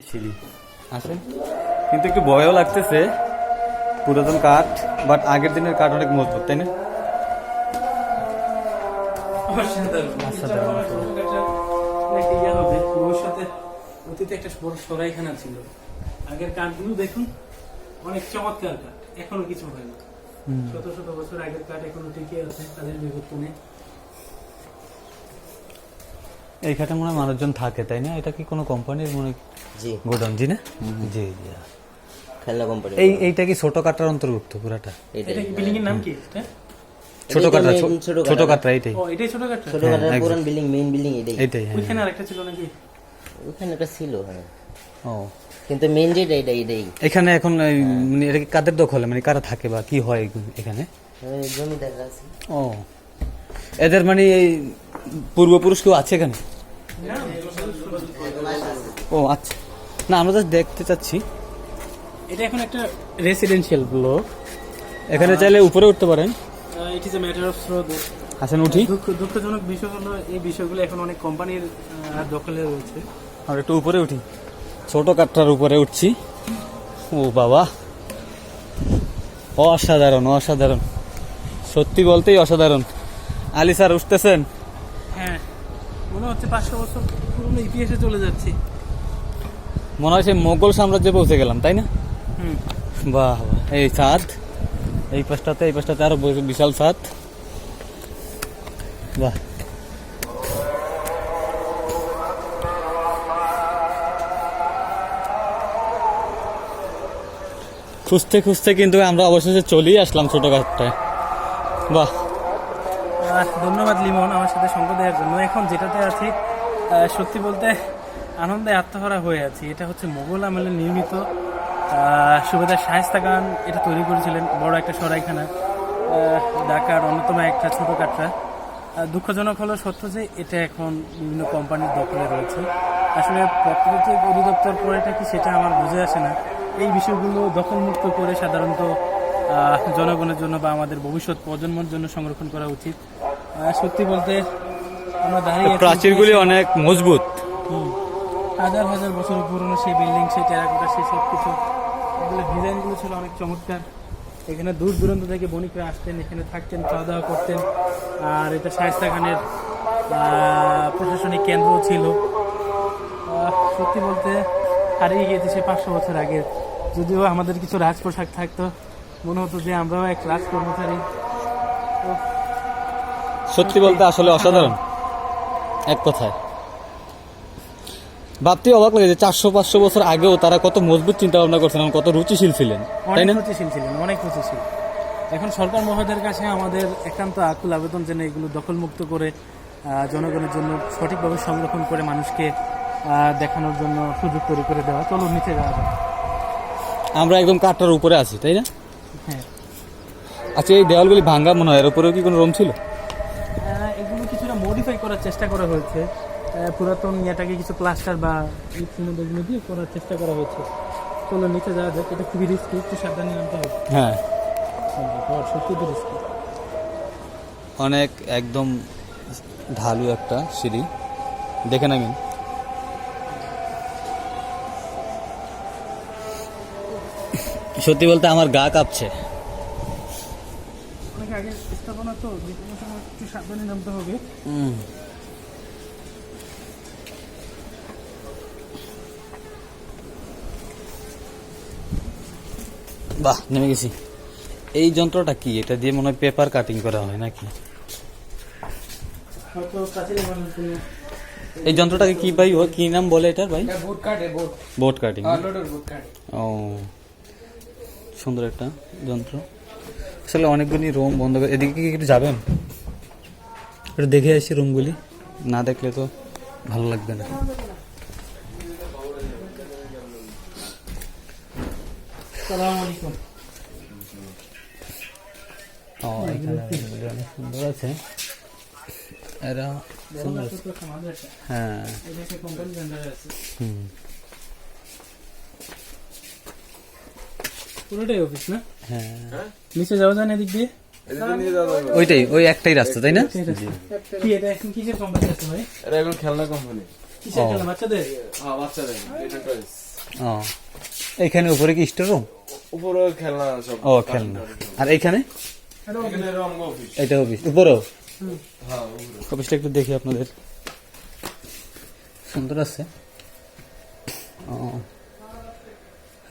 সিঁড়ি আসেন কিন্তু একটু ভয়ও লাগতেছে পুরাতন কাঠ বাট আগের দিনের কাঠ অনেক মজবুত তাই না? ভবিষ্যতে অতীতে একটা বড় সরাইখানা ছিল। আগের কাঠগুলো দেখুন অনেক চমৎকার কাঠ এখনও কিছু হয়নি শত শত বছর আগের কাঠ এখনও টিকে আছে তাদের বিবর্তনে। এই কাঠে মনে হয় মানুষজন থাকে তাই না? এটা কি কোনো কোম্পানির মনে জি। গোডাউন জি না? জি জি খেলনা কোম্পানি এই এইটা কি ছোট কাঠটার অন্তর্ভুক্ত পুরাটা? এটাই এটা কি বিল্ডিং এর নাম কি? এটা? ছোট এটাই main ছোট। কাঠটা এইটাই। ও এটাই ছোট কাঠটা ছোট হ্যাঁ, কাটার একদম। পুরান বিল্ডিং মেইন বিল্ডিং এটাই এইটাই। হ্যাঁ। ওইখানে আরেকটা ছিল নাকি? ওখানে একটা ছিল হ্যাঁ। ও। কিন্তু মেইন যেটা এটা এটাই এখানে এখন মানে এটা কি কাদের দখলে? মানে কারা থাকে বা কি হয় এখানে? আছে। ও। এদের মানে এই পূর্বপুরুষ কেউ আছে এখানে ও আচ্ছা। না আমরা জাস্ট দেখতে চাচ্ছি। এটা এখন একটা রেসিডেন্সিয়াল ব্লক এখানে চাইলে উপরে উঠতে পারেন। It is a matter of স্রোত আসেন উঠি। দুঃখজনক বিষয় হলো এই বিষয়গুলো এখন অনেক কোম্পানির দখলে রয়েছে। আমরা একটু উপরে উঠি। ছোট কাঠটার উপরে উঠছি। ও বাবা। অসাধারণ অসাধারণ। সত্যি বলতেই অসাধারণ। আলী স্যার উঠতেছেন? হ্যাঁ মনে হচ্ছে পাঁচশো বছর পুরনো ইতিহাসে চলে যাচ্ছি। মনে হয় সে মোগল সাম্রাজ্যে পৌঁছে গেলাম তাই না? হুম। বাহ বাহ। এই ছাদ এই পাশটাতে এই পাশটাতে আরও বিশাল ছাদ বাহ। খুঁজতে খুঁজতে কিন্তু আমরা অবশেষে চলেই আসলাম ছোট গাছটায় বাহ। ধন্যবাদ লিমন আমার সাথে সঙ্গ দেওয়ার জন্য। এখন যেটাতে আছি সত্যি বলতে আনন্দে আত্মহারা হয়ে আছি। এটা হচ্ছে মোগল আমলে নির্মিত সুবেদার শায়েস্তা খান এটা তৈরি করেছিলেন, বড় একটা সরাইখানা ঢাকার অন্যতম একটা ছোটো কাটরা দুঃখজনক হলো সত্য যে এটা এখন বিভিন্ন কোম্পানির দখলে রয়েছে। আসলে প্রাকৃতিক অধিদপ্তর পরেটা কি সেটা আমার বুঝে আসে না। এই বিষয়গুলো দখলমুক্ত করে সাধারণত জনগণের জন্য বা আমাদের ভবিষ্যৎ প্রজন্মের জন্য সংরক্ষণ করা উচিত। সত্যি বলতে আমরা দাঁড়িয়ে প্রাচীরগুলি অনেক মজবুত। হাজার হাজার বছর পুরনো সেই বিল্ডিং সেই টেরাকোটা সেই সব কিছু এগুলো ডিজাইনগুলো ছিল অনেক চমৎকার। এখানে দূর দূরান্ত থেকে বণিকরা আসতেন এখানে থাকতেন খাওয়া দাওয়া করতেন। আর এটা শায়স্তা খানের প্রশাসনিক কেন্দ্র ছিল। সত্যি বলতে হারিয়ে গিয়েছে সে পাঁচশো বছর আগে। যদিও আমাদের কিছু রাজ পোশাক থাকতো মনে হতো যে আমরাও এক রাজ কর্মচারী সত্যি বলতে আসলে অসাধারণ। এক কথায়। ভাবতে অবাক লাগে যে চারশো পাঁচশো বছর আগেও তারা কত মজবুত চিন্তা ভাবনা করছিলেন কত রুচিশীল ছিলেন তাই অনেক না? রুচিশীল ছিলেন অনেক রুচিশীল। এখন সরকার মহোদয়ের কাছে আমাদের একান্ত আকুল আবেদন যেন এগুলো দখলমুক্ত করে জনগণের জন্য সঠিকভাবে সংরক্ষণ করে মানুষকে দেখানোর জন্য সুযোগ তৈরি করে দেওয়া। চলো নিচে যাওয়া যাক। আমরা একদম কাঠটার উপরে আছি তাই না? হ্যাঁ। আচ্ছা এই দেওয়ালগুলি ভাঙ্গা মনে হয় এর উপরেও কি কোনো রুম ছিল? মডিফাই করার চেষ্টা করা হয়েছে। পুরাতন ইয়েটাকে কিছু প্লাস্টার বা এগুলো দিয়ে করার চেষ্টা করা হয়েছে। চলো নিচে যাওয়া যাক এটা খুবই রিস্কি একটু সাবধানে নামতে হবে। হ্যাঁ। সত্যি তো রিস্কি অনেক একদম ঢালু একটা সিঁড়ি। দেখে নামিন সত্যি বলতে আমার গা কাঁপছে। স্থাপনা তো যে কোনো সময় একটু সাবধানে নামতে হবে। বাহ নেমে গেছি। এই যন্ত্রটা কি? এটা দিয়ে মনে হয় পেপার কাটিং করা হয় নাকি? এই যন্ত্রটাকে কি ভাই কি নাম বলে এটার ভাই? বোট কাটে বোট বোট কাটিং লোডের বোট কাটে ও সুন্দর একটা যন্ত্র। আসলে অনেকগুলি রুম বন্ধ করে এদিকে কি একটু যাবেন? একটু দেখে আসি রুমগুলি না দেখলে তো ভালো লাগবে না। ও এখানে অনেক সুন্দর আছে। এরা সুন্দর আছে। মাদ্রাসা হ্যাঁ। হুম। পুরোটাই অফিস না? হ্যাঁ। নিচে যাওয়া যায় না এদিক দিয়ে? ওইটাই ওই একটাই রাস্তা তাই না? কি এটা এখন কিসের কোম্পানি আছে ভাই? এটা এখন খেলনা কোম্পানি কিসের খেলা বাচ্চাদের? হ্যাঁ বাচ্চাদের এটা টয়েস ও। এইখানে উপরে কি স্টোর রুম উপরে খেলনা সব। ও খেলনা। আর এইখানে এখানে এটা অফিস উপরেও? হ্যাঁ অফিসটা একটু দেখি আপনাদের। সুন্দর আছে। ও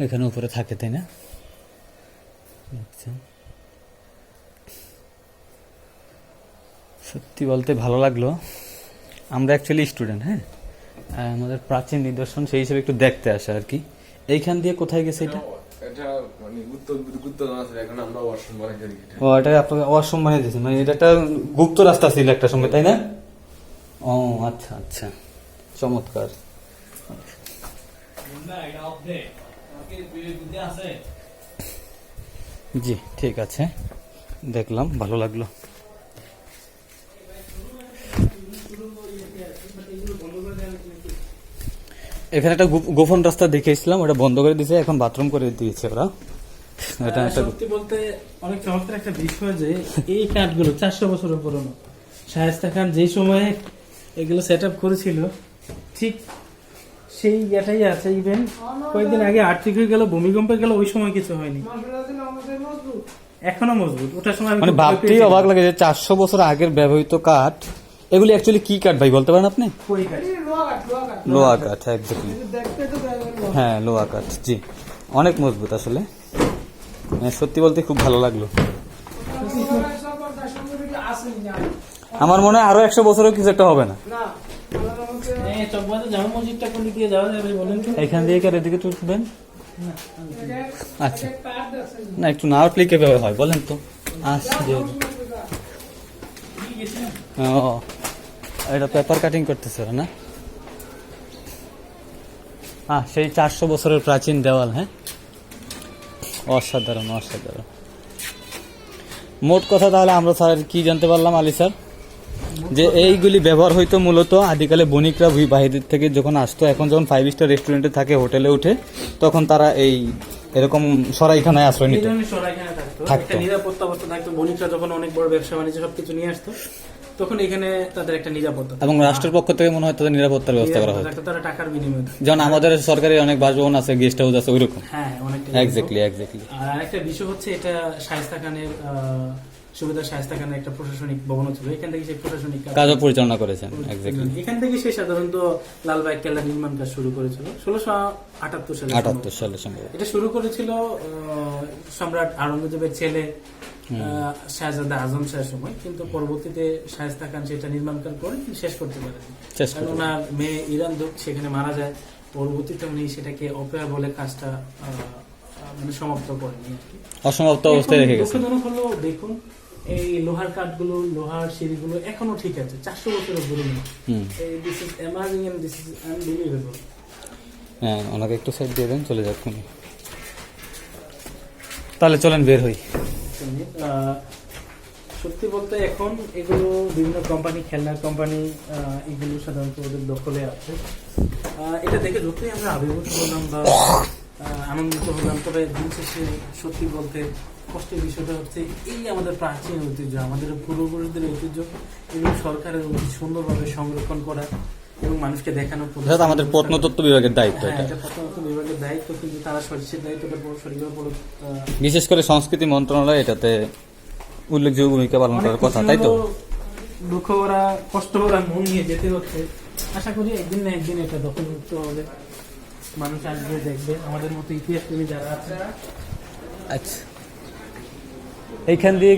এখানে উপরে থাকে তাই না? আচ্ছা। সত্যি বলতে ভালো লাগল। আমরা অ্যাকচুয়ালি স্টুডেন্ট হ্যাঁ? আমাদের প্রাচীন নিদর্শন সেই হিসেবে একটু দেখতে আসে আর কি। এইখান দিয়ে কোথায় গেছে এটা? এটা মানে ও এটা আপনাকে দিয়েছে। মানে এটা একটা গুপ্ত রাস্তা ছিল একটা সময় তাই না? ও আচ্ছা আচ্ছা। চমৎকার। জি ঠিক আছে। দেখলাম ভালো লাগল। এখানে একটা গোপন রাস্তা দেখেছিলাম ওটা বন্ধ করে দিয়েছে এখন বাথরুম করে দিয়েছে ওরা। এটা একটা সত্যি বলতে অনেক চমৎকার একটা বিষয় যে এই কাঠগুলো চারশো বছরের পুরনো। শায়েস্তা খান যে সময়ে এগুলো সেট আপ করেছিল ঠিক সেই ইয়েটাই আছে ইভেন কয়েকদিন আগে আর্থিক হয়ে গেল ভূমিকম্পে গেল ওই সময় কিছু হয়নি। এখনও মজবুত ওটার সময় মানে ভাবতেই অবাক লাগে যে চারশো বছর আগের ব্যবহৃত কাঠ এগুলি অ্যাকচুয়ালি কি কাঠ ভাই বলতে পারেন আপনি? কই কাঠ? লোহা কাঠ একদমই হ্যাঁ লোহা কাঠ জি। অনেক মজবুত আসলে। মানে সত্যি বলতে খুব ভালো লাগল। আমার মনে হয় আরও একশো বছরও কিছু একটা হবে না। এখান দিয়ে কি আর এদিকে তুলবেন? আচ্ছা। না একটু না উঠলে কীভাবে হয় বলেন তো। আসছি ও এটা পেপার কাটিং করতেছে না? হ্যাঁ সেই চারশো বছরের প্রাচীন দেওয়াল হ্যাঁ? অসাধারণ অসাধারণ। মোট কথা তাহলে আমরা স্যার কি জানতে পারলাম আলী স্যার? যে এইগুলি ব্যবহার হইতো মূলত আদিকালে বণিকরা ভূ- বাহিরের থেকে যখন আসতো এখন যখন ফাইভ স্টার রেস্টুরেন্টে থাকে হোটেলে উঠে তখন তারা এই এরকম সরাইখানায় আশ্রয় নিত। ধরনের থাকতো। নিরাপত্তা অবস্থা থাকতো। বণিকরা যখন অনেক বড় ব্যবসা বাণিজ্য সবকিছু নিয়ে আসতো তখন এখানে তাদের একটা নিরাপত্তা এবং রাষ্ট্রের পক্ষ থেকে মনে হয় তাদের নিরাপত্তার ব্যবস্থা করা হয় তারা টাকার বিনিময়ে। যেমন আমাদের সরকারি অনেক বাসভবন আছে গেস্ট হাউস আছে ওইরকম। হ্যাঁ অনেকটা এক্স্যাক্টলি এক্স্যাক্টলি আর আরেকটা বিষয় হচ্ছে এটা শায়স্তা খানের সুবেদার শায়স্তা খানের একটা প্রশাসনিক ভবন ছিল। এখান থেকে সেই প্রশাসনিক কাজ- কাজও পরিচালনা করেছেন এখান থেকে সে সাধারণত লালবাগ কেল্লা নির্মাণ কাজ শুরু করেছিল ষোলোশো আটাত্তর সালে আটাত্তর সালে সম্ভব এটা শুরু করেছিল সম্রাট আওরঙ্গজেবের ছেলে শাহজাদা আজম শাহের সময় কিন্তু পরবর্তীতে শায়স্তা খান সেটা নির্মাণ কাজ করে শেষ করতে পারেন। কারণ ওনার মেয়ে ইরান সেখানে মারা যায়। পরবর্তীতে উনি সেটাকে অপেয়া বলে কাজটা মানে সমাপ্ত করেন আর কি। অসমাপ্ত অবস্থায় রেখে গেছে দেখুন এই লোহার কাঠগুলো লোহার সিঁড়িগুলো এখনও ঠিক আছে চারশো বছরের পুরনো। This is amazing and this is unbelievable হ্যাঁ ওনাকে একটু সাইড দিয়ে দেন চলে যাক উনি। তাহলে চলেন বের হই। সত্যি বলতে এখন এগুলো বিভিন্ন কোম্পানি খেলনার কোম্পানি এগুলো সাধারণত ওদের দখলে আছে। এটা দেখে যতই আমরা আবির্ভূত হলাম বা আনন্দিত হলাম। তবে দিন শেষে সত্যি বলতে কষ্টের বিষয়টা হচ্ছে এই আমাদের প্রাচীন ঐতিহ্য আমাদের পূর্বপুরুষদের ঐতিহ্য এবং সরকারের উচিত সুন্দরভাবে সংরক্ষণ করা এবং মানুষকে অর্থাৎ আমাদের প্রত্নতত্ত্ব বিভাগের দায়িত্ব হ্যাঁ, এটা। প্রথমত বিভাগের দায়িত্ব কিন্তু তারা সঠিক দায়িত্বটা আহ, বিশেষ করে সংস্কৃতি মন্ত্রণালয় এটাতে উল্লেখযোগ্য ভূমিকা পালন করার কথা তাই তো? দুঃখ ওরা কষ্ট ওরা মন নিয়ে যেতে হচ্ছে। আশা করি একদিন না একদিন এটা দখলমুক্ত হবে। মানুষ আসবে দেখবে। আমাদের মতো ইতিহাস তুমি যারা আছে আচ্ছা। এইখান দিয়ে